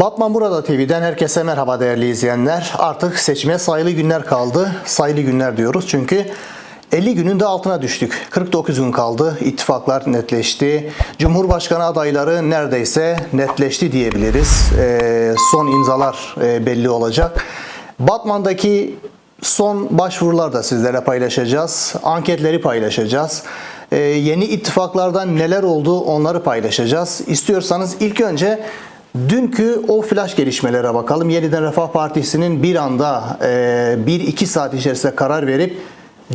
Batman Burada TV'den herkese merhaba değerli izleyenler. Artık seçime sayılı günler kaldı. Sayılı günler diyoruz çünkü 50 günün de altına düştük. 49 gün kaldı. İttifaklar netleşti. Cumhurbaşkanı adayları neredeyse netleşti diyebiliriz. Ee, son imzalar e, belli olacak. Batman'daki son başvurular da sizlere paylaşacağız. Anketleri paylaşacağız. Ee, yeni ittifaklardan neler oldu onları paylaşacağız. İstiyorsanız ilk önce dünkü o flash gelişmelere bakalım. Yeniden Refah Partisi'nin bir anda 1-2 saat içerisinde karar verip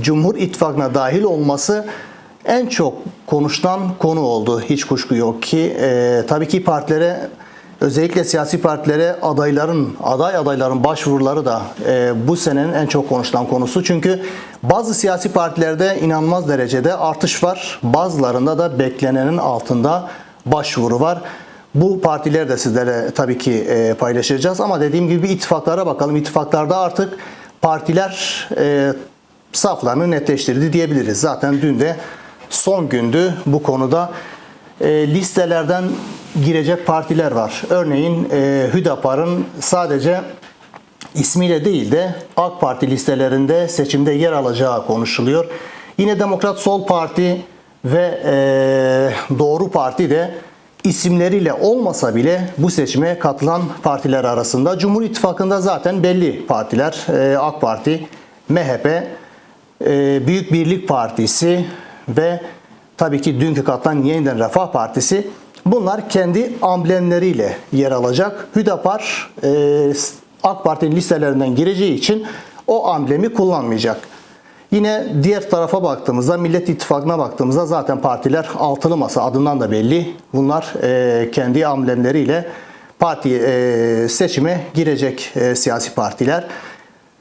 Cumhur İttifakı'na dahil olması en çok konuşulan konu oldu. Hiç kuşku yok ki. Ee, tabii ki partilere özellikle siyasi partilere adayların, aday adayların başvuruları da e, bu senenin en çok konuşulan konusu. Çünkü bazı siyasi partilerde inanılmaz derecede artış var. Bazılarında da beklenenin altında başvuru var. Bu partileri de sizlere tabii ki e, paylaşacağız ama dediğim gibi ittifaklara bakalım. İttifaklarda artık partiler e, saflarını netleştirdi diyebiliriz. Zaten dün de son gündü bu konuda e, listelerden girecek partiler var. Örneğin Hüdapar'ın sadece ismiyle değil de AK Parti listelerinde seçimde yer alacağı konuşuluyor. Yine Demokrat Sol Parti ve Doğru Parti de isimleriyle olmasa bile bu seçime katılan partiler arasında. Cumhur İttifakı'nda zaten belli partiler. E, AK Parti, MHP, e, Büyük Birlik Partisi ve tabii ki dünkü katılan Yeniden Refah Partisi bunlar kendi amblemleriyle yer alacak. Hüdapar e, AK Parti'nin listelerinden gireceği için o amblemi kullanmayacak. Yine diğer tarafa baktığımızda Millet İttifakı'na baktığımızda zaten partiler altılı masa adından da belli. Bunlar e, kendi amblemleriyle parti e, seçime girecek e, siyasi partiler.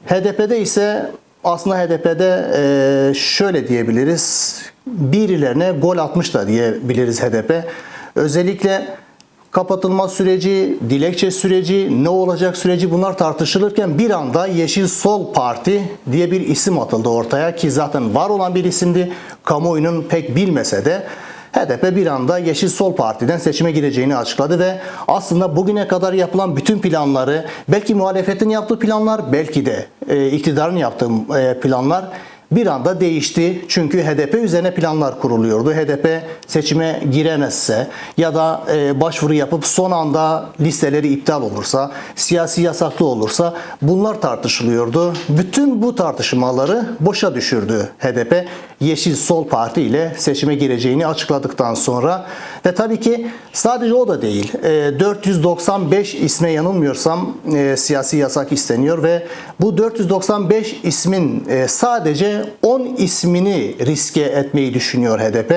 HDP'de ise aslında HDP'de e, şöyle diyebiliriz. Birilerine gol atmış da diyebiliriz HDP. Özellikle kapatılma süreci, dilekçe süreci, ne olacak süreci bunlar tartışılırken bir anda Yeşil Sol Parti diye bir isim atıldı ortaya ki zaten var olan bir isimdi. Kamuoyunun pek bilmese de HDP bir anda Yeşil Sol Parti'den seçime gireceğini açıkladı ve aslında bugüne kadar yapılan bütün planları, belki muhalefetin yaptığı planlar, belki de e, iktidarın yaptığı e, planlar bir anda değişti. Çünkü HDP üzerine planlar kuruluyordu. HDP seçime giremezse ya da e, başvuru yapıp son anda listeleri iptal olursa, siyasi yasaklı olursa bunlar tartışılıyordu. Bütün bu tartışmaları boşa düşürdü HDP. Yeşil Sol Parti ile seçime gireceğini açıkladıktan sonra ve tabii ki sadece o da değil. E, 495 isme yanılmıyorsam e, siyasi yasak isteniyor ve bu 495 ismin e, sadece 10 ismini riske etmeyi düşünüyor HDP.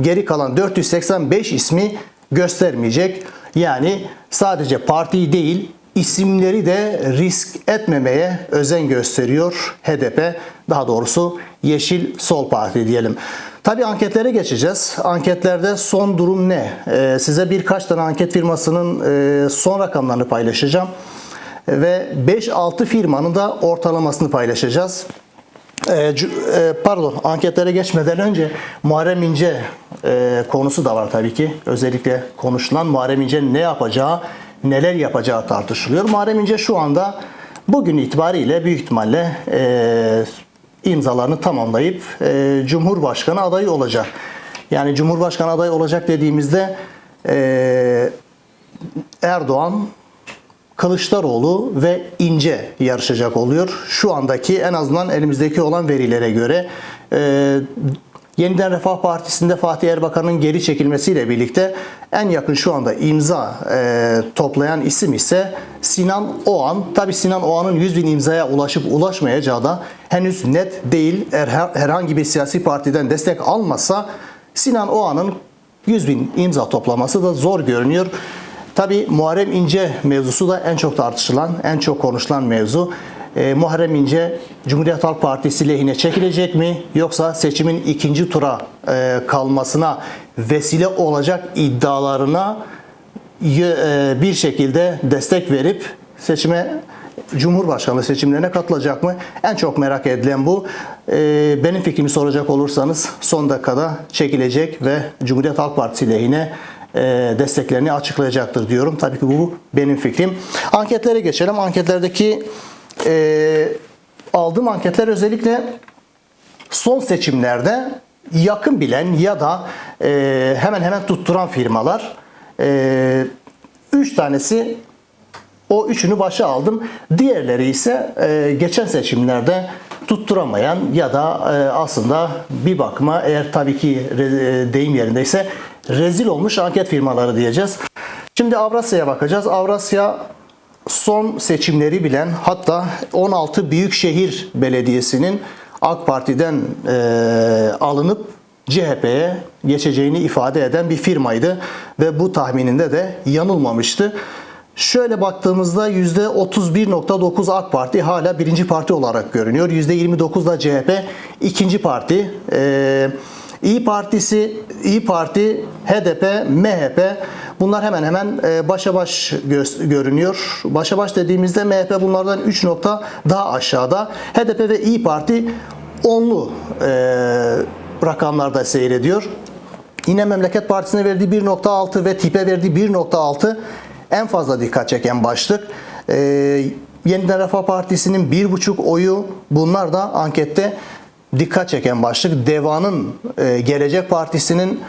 Geri kalan 485 ismi göstermeyecek. Yani sadece partiyi değil isimleri de risk etmemeye özen gösteriyor HDP. Daha doğrusu Yeşil Sol Parti diyelim. Tabi anketlere geçeceğiz. Anketlerde son durum ne? Ee, size birkaç tane anket firmasının e, son rakamlarını paylaşacağım. Ve 5-6 firmanın da ortalamasını paylaşacağız. E, pardon anketlere geçmeden önce Muharrem İnce e, konusu da var tabii ki. Özellikle konuşulan Muharrem İnce ne yapacağı, neler yapacağı tartışılıyor. Muharrem İnce şu anda bugün itibariyle büyük ihtimalle e, imzalarını tamamlayıp e, Cumhurbaşkanı adayı olacak. Yani Cumhurbaşkanı adayı olacak dediğimizde e, Erdoğan, Kılıçdaroğlu ve İnce yarışacak oluyor. Şu andaki en azından elimizdeki olan verilere göre e, Yeniden Refah Partisi'nde Fatih Erbakan'ın geri çekilmesiyle birlikte en yakın şu anda imza e, toplayan isim ise Sinan Oğan. Tabi Sinan Oğan'ın 100 bin imzaya ulaşıp ulaşmayacağı da henüz net değil. Herhangi bir siyasi partiden destek almasa Sinan Oğan'ın 100 bin imza toplaması da zor görünüyor. Tabi Muharrem İnce mevzusu da en çok tartışılan, en çok konuşulan mevzu. E, Muharrem İnce Cumhuriyet Halk Partisi lehine çekilecek mi yoksa seçimin ikinci tura e, kalmasına vesile olacak iddialarına e, bir şekilde destek verip seçime Cumhurbaşkanlığı seçimlerine katılacak mı? En çok merak edilen bu. E, benim fikrimi soracak olursanız son dakikada çekilecek ve Cumhuriyet Halk Partisi lehine e, desteklerini açıklayacaktır diyorum. Tabii ki bu benim fikrim. Anketlere geçelim. Anketlerdeki e, aldığım anketler özellikle son seçimlerde yakın bilen ya da e, hemen hemen tutturan firmalar. E, üç tanesi o üçünü başa aldım. Diğerleri ise e, geçen seçimlerde tutturamayan ya da e, aslında bir bakıma eğer tabii ki re- e, deyim yerindeyse rezil olmuş anket firmaları diyeceğiz. Şimdi Avrasya'ya bakacağız. Avrasya son seçimleri bilen hatta 16 Büyükşehir Belediyesi'nin AK Parti'den e, alınıp CHP'ye geçeceğini ifade eden bir firmaydı ve bu tahmininde de yanılmamıştı. Şöyle baktığımızda %31.9 AK Parti hala birinci parti olarak görünüyor. %29 da CHP ikinci parti. Ee, İyi Partisi, İyi Parti, HDP, MHP bunlar hemen hemen e, başa baş gö- görünüyor. Başa baş dediğimizde MHP bunlardan 3 nokta daha aşağıda. HDP ve İyi Parti onlu e, rakamlarda seyrediyor. Yine Memleket Partisi'ne verdiği 1.6 ve TİP'e verdiği 1.6 en fazla dikkat çeken başlık. Ee, Yeniden Refah Partisi'nin 1.5 oyu bunlar da ankette dikkat çeken başlık. DEVA'nın e, Gelecek Partisi'nin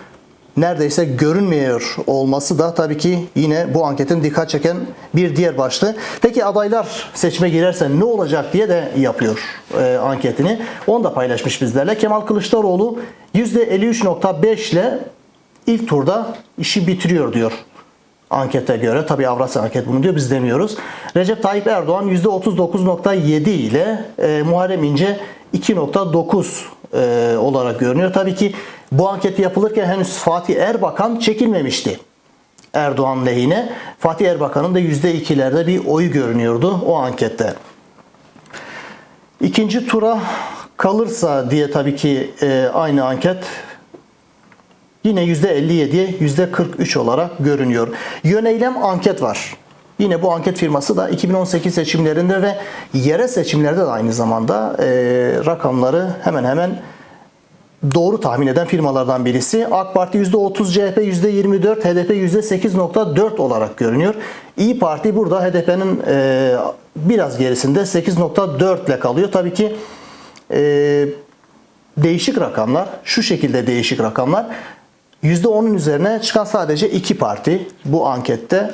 neredeyse görünmüyor olması da tabii ki yine bu anketin dikkat çeken bir diğer başlığı. Peki adaylar seçime girerse ne olacak diye de yapıyor e, anketini. Onu da paylaşmış bizlerle. Kemal Kılıçdaroğlu %53.5 ile ilk turda işi bitiriyor diyor ankete göre. Tabi Avrasya anket bunu diyor biz demiyoruz. Recep Tayyip Erdoğan %39.7 ile e, Muharrem İnce 2.9 e, olarak görünüyor. Tabii ki bu anket yapılırken henüz Fatih Erbakan çekilmemişti. Erdoğan lehine. Fatih Erbakan'ın da %2'lerde bir oyu görünüyordu o ankette. İkinci tura kalırsa diye tabii ki e, aynı anket yine %57'ye %43 olarak görünüyor. Yöneylem anket var. Yine bu anket firması da 2018 seçimlerinde ve yerel seçimlerde de aynı zamanda e, rakamları hemen hemen doğru tahmin eden firmalardan birisi. AK Parti %30, CHP %24, HDP %8.4 olarak görünüyor. İyi Parti burada HDP'nin e, biraz gerisinde 8.4 ile kalıyor. Tabii ki e, değişik rakamlar, şu şekilde değişik rakamlar. %10'un üzerine çıkan sadece iki parti bu ankette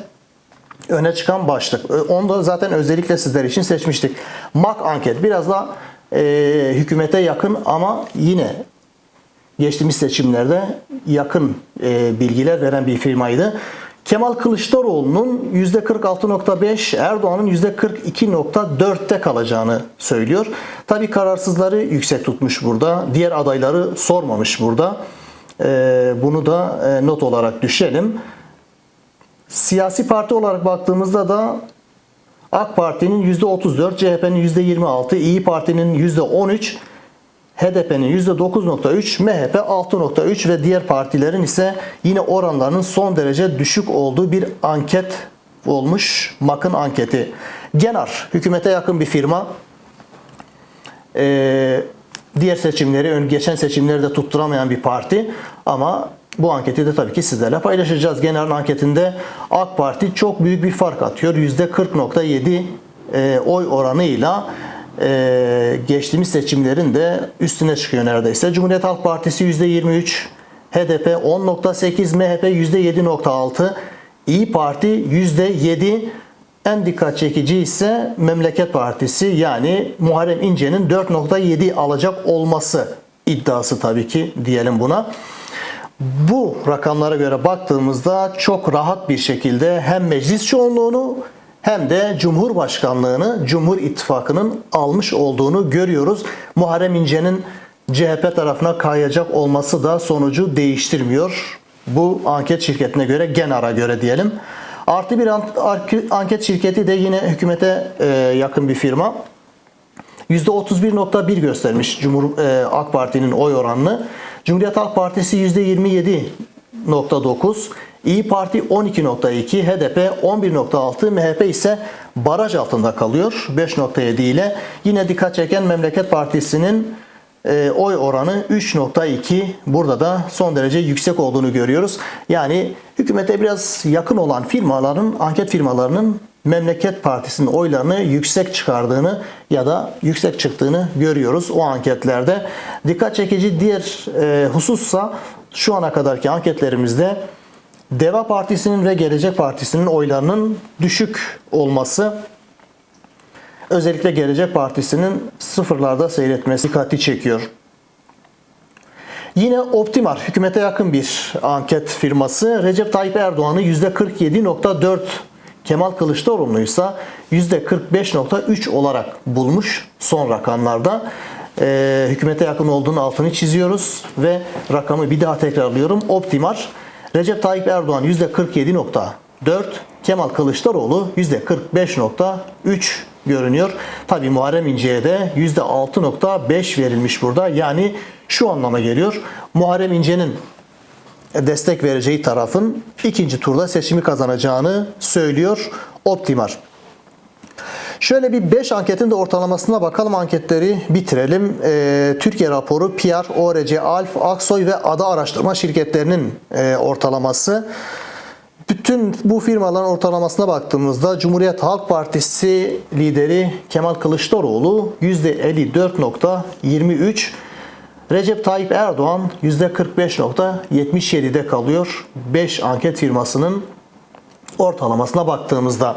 öne çıkan başlık. Onu da zaten özellikle sizler için seçmiştik. MAK anket biraz da e, hükümete yakın ama yine geçtiğimiz seçimlerde yakın e, bilgiler veren bir firmaydı. Kemal Kılıçdaroğlu'nun %46.5, Erdoğan'ın %42.4'te kalacağını söylüyor. Tabii kararsızları yüksek tutmuş burada. Diğer adayları sormamış burada. E, bunu da e, not olarak düşelim. Siyasi parti olarak baktığımızda da AK Parti'nin %34, CHP'nin %26, İyi Parti'nin %13, HDP'nin %9.3, MHP 6.3 ve diğer partilerin ise yine oranlarının son derece düşük olduğu bir anket olmuş. MAK'ın anketi. Genar, hükümete yakın bir firma. Ee, diğer seçimleri, geçen seçimleri de tutturamayan bir parti ama bu anketi de tabii ki sizlerle paylaşacağız. Genel anketinde AK Parti çok büyük bir fark atıyor. %40.7 e, oy oranıyla e, geçtiğimiz seçimlerin de üstüne çıkıyor neredeyse. Cumhuriyet Halk Partisi %23, HDP 10.8, MHP %7.6, İyi Parti %7, en dikkat çekici ise Memleket Partisi yani Muharrem İnce'nin 4.7 alacak olması iddiası tabii ki diyelim buna. Bu rakamlara göre baktığımızda çok rahat bir şekilde hem meclis çoğunluğunu hem de Cumhurbaşkanlığını Cumhur İttifakı'nın almış olduğunu görüyoruz. Muharrem İnce'nin CHP tarafına kayacak olması da sonucu değiştirmiyor. Bu anket şirketine göre, Genar'a göre diyelim. Artı bir anket şirketi de yine hükümete e, yakın bir firma. %31.1 göstermiş Cumhur e, AK Parti'nin oy oranını. Cumhuriyet Halk Partisi %27.9, İyi Parti 12.2, HDP 11.6, MHP ise baraj altında kalıyor 5.7 ile. Yine dikkat çeken Memleket Partisi'nin e, oy oranı 3.2 burada da son derece yüksek olduğunu görüyoruz. Yani hükümete biraz yakın olan firmaların, anket firmalarının Memleket Partisi'nin oylarını yüksek çıkardığını ya da yüksek çıktığını görüyoruz o anketlerde. Dikkat çekici diğer e, husussa şu ana kadarki anketlerimizde Deva Partisi'nin ve Gelecek Partisi'nin oylarının düşük olması özellikle Gelecek Partisi'nin sıfırlarda seyretmesi dikkati çekiyor. Yine Optimar hükümete yakın bir anket firması Recep Tayyip Erdoğan'ı %47.4 Kemal Kılıçdaroğlu'nu ise %45.3 olarak bulmuş son rakamlarda. Ee, hükümete yakın olduğunu altını çiziyoruz ve rakamı bir daha tekrarlıyorum. Optimar Recep Tayyip Erdoğan %47.4 Kemal Kılıçdaroğlu %45.3 görünüyor. Tabi Muharrem İnce'ye de %6.5 verilmiş burada. Yani şu anlama geliyor. Muharrem İnce'nin destek vereceği tarafın ikinci turda seçimi kazanacağını söylüyor Optimar. Şöyle bir 5 anketin de ortalamasına bakalım anketleri bitirelim. Ee, Türkiye raporu, PR, ORC, Alf, Aksoy ve Ada Araştırma şirketlerinin e, ortalaması. Bütün bu firmaların ortalamasına baktığımızda Cumhuriyet Halk Partisi lideri Kemal Kılıçdaroğlu %54.23, Recep Tayyip Erdoğan %45.77'de kalıyor 5 anket firmasının ortalamasına baktığımızda.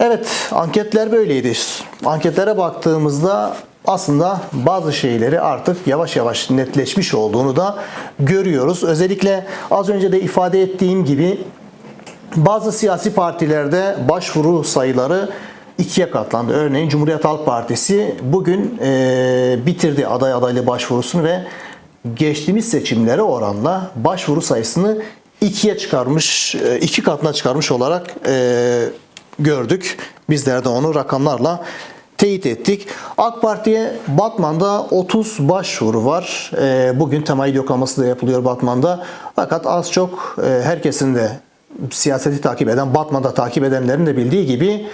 Evet anketler böyleydi. Anketlere baktığımızda aslında bazı şeyleri artık yavaş yavaş netleşmiş olduğunu da görüyoruz. Özellikle az önce de ifade ettiğim gibi bazı siyasi partilerde başvuru sayıları ikiye katlandı. Örneğin Cumhuriyet Halk Partisi bugün e, bitirdi aday adaylı başvurusunu ve geçtiğimiz seçimlere oranla başvuru sayısını ikiye çıkarmış, e, iki katına çıkarmış olarak e, gördük. Bizler de onu rakamlarla teyit ettik. AK Parti'ye Batman'da 30 başvuru var. E, bugün temayül yoklaması da yapılıyor Batman'da. Fakat az çok e, herkesin de siyaseti takip eden, Batman'da takip edenlerin de bildiği gibi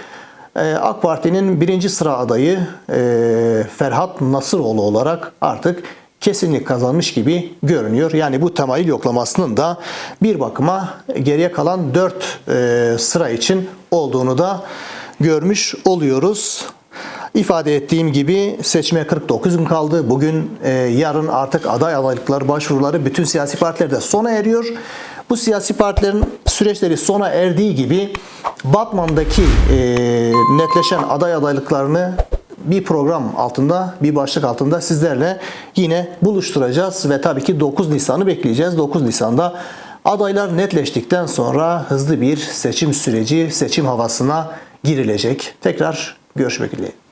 AK Parti'nin birinci sıra adayı e, Ferhat Nasıroğlu olarak artık kesinlik kazanmış gibi görünüyor. Yani bu temayül yoklamasının da bir bakıma geriye kalan 4 sıra için olduğunu da görmüş oluyoruz. İfade ettiğim gibi seçime 49 gün kaldı. Bugün e, yarın artık aday adaylıkları başvuruları bütün siyasi partilerde sona eriyor. Bu siyasi partilerin süreçleri sona erdiği gibi Batman'daki e, netleşen aday adaylıklarını bir program altında, bir başlık altında sizlerle yine buluşturacağız ve tabii ki 9 Nisan'ı bekleyeceğiz. 9 Nisan'da adaylar netleştikten sonra hızlı bir seçim süreci, seçim havasına girilecek. Tekrar görüşmek dileğiyle.